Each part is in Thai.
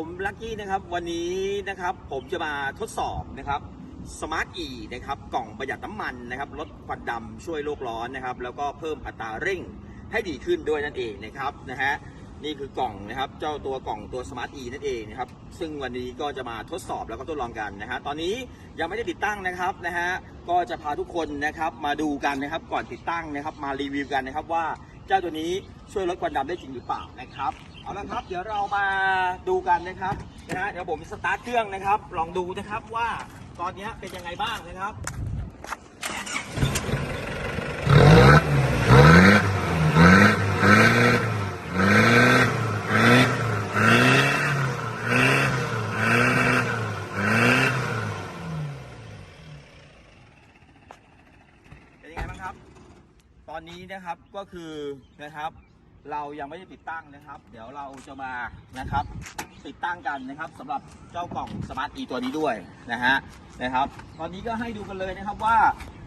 ผมลักกี้นะครับวันนี้นะครับผมจะมาทดสอบนะครับสมาร์ทอีนะครับกล่องประหยัดน้ำมันนะครับลดควันดำช่วยโลกร้อนนะครับ แล้วก็เพิ่มอัตราเร่งให้ดีขึ้นด้วยนั่นเองนะครับนะฮะนี่คือกล่องนะครับเจ้าตัวกล่องตัวสมาร์ทอีนั่นเองนะครับซึ่งวันนี้ก็จะมาทดสอบแล้วก็ทดลองกันนะฮะตอนนี้ยังไม่ได้ติดตั้งนะครับนะฮะก็จะพาทุกคนนะครับมาดูกันนะครับก่อนติดตั้งนะครับมารีวิวกันนะครับว่าเจ้าตัวนี้ช่วยลดควันดำได้จริงหรือเปล่านะครับ เอาละครับ เดี๋ยวเรามาดูกันนะครับนะฮะเดี๋ยวผมสตาร์ทเครื่องนะครับ ลองดูนะครับว่าตอนนี้เป็นยังไงบ้างนะครับเป็นยังไงบ้างครับ ตอนนี้นะครับก็คือนะครับ เรายังไม่ได้ติดตั้งนะครับ เดี๋ยวเราจะมานะครับ ติดตั้งกันนะครับสำหรับเจ้ากล่องสมาร์ทอีตัวนี้ด้วยนะฮะนะครับ ตอนนี้ก็ให้ดูกันเลยนะครับว่า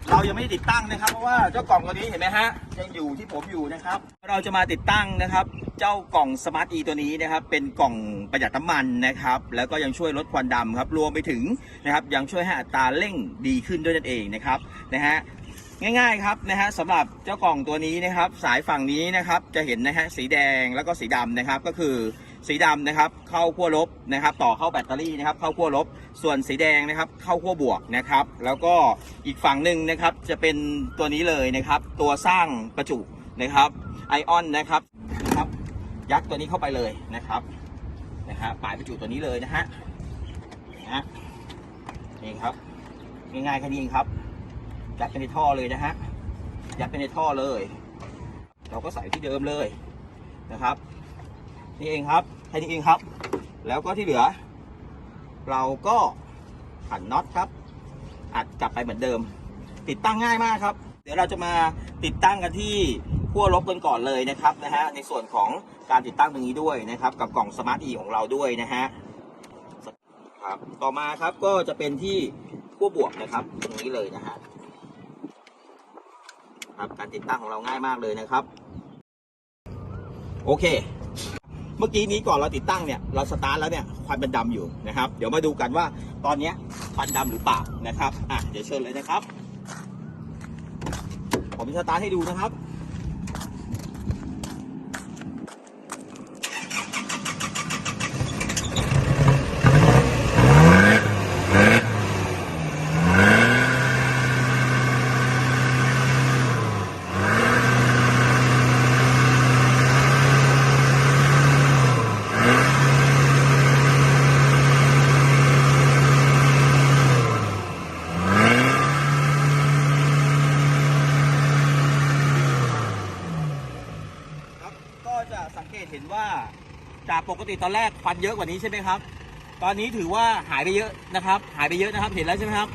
เรายังไม่ได้ติดตั้งนะครับ เพราะว่าเจ้ากล่องตัวนี้เห็นไหมฮะยังอยู่ที่ผมอยู่นะครับ เราจะมาติดตั้งนะครับ เจ้ากล่องสมาร์ทอีตัวนี้นะครับ เป็นกล่องประหยัดน้ำมันนะครับ แล้วก็ยังช่วยลดควันดำครับรวมไปถึงนะครับ ยังช่วยให้อัตราเร่งดีขึ้นด้วยนั่นเองนะครับนะฮะ ง่ายๆครับนะฮะสำหรับเจ้ากล่องตัวนี้นะครับ สายฝั่งนี้นะครับ จะเห็นนะฮะสีแดงแล้วก็สีดำนะครับ ก็คือสีดำนะครับ เข้าขั้วลบนะครับ ต่อเข้าแบตเตอรี่นะครับ เข้าขั้วลบ ส่วนสีแดงนะครับ เข้าขั้วบวกนะครับ แล้วก็อีกฝั่งหนึ่งนะครับ จะเป็นตัวนี้เลยนะครับ ตัวสร้างประจุนะครับไอออนนะครับนะครับ ยัดตัวนี้เข้าไปเลยนะครับนะฮะปลายประจุตัวนี้เลยนะฮะนะฮะนี่ครับง่ายๆแค่นี้เองครับ ยัดไปในท่อเลยนะฮะยัดไปในท่อเลย เราก็ใส่ที่เดิมเลยนะครับ นี่เองครับแค่นี้เองครับ แล้วก็ที่เหลือ เราก็ขันน็อตครับ อัดกลับไปเหมือนเดิม ติดตั้งง่ายมากครับ เดี๋ยวเราจะมาติดตั้งกันที่ขั้วลบกันก่อนเลยนะครับนะฮะในส่วนของการติดตั้งตรงนี้ด้วยนะครับ กับกล่องสมาร์ทอีของเราด้วยนะฮะครับต่อมาครับก็จะเป็นที่ขั้วบวกนะครับ ตรงนี้เลยนะฮะ ครับ การติดตั้งของเราง่ายมากเลยนะครับ โอเค เมื่อกี้นี้ก่อนเราติดตั้งเนี่ย เราสตาร์ทแล้วเนี่ยควันเป็นดำอยู่นะครับ เดี๋ยวมาดูกันว่าตอนเนี้ยควันดำหรือเปล่านะครับ อะ เดี๋ยวเชิญเลยนะครับ ผมจะสตาร์ทให้ดูนะครับ จะสังเกตเห็นว่าจากปกติตอนแรกควันเยอะกว่านี้ใช่ไหมครับ ตอนนี้ถือว่าหายไปเยอะนะครับ หายไปเยอะนะครับ เห็นแล้วใช่ไหมครับ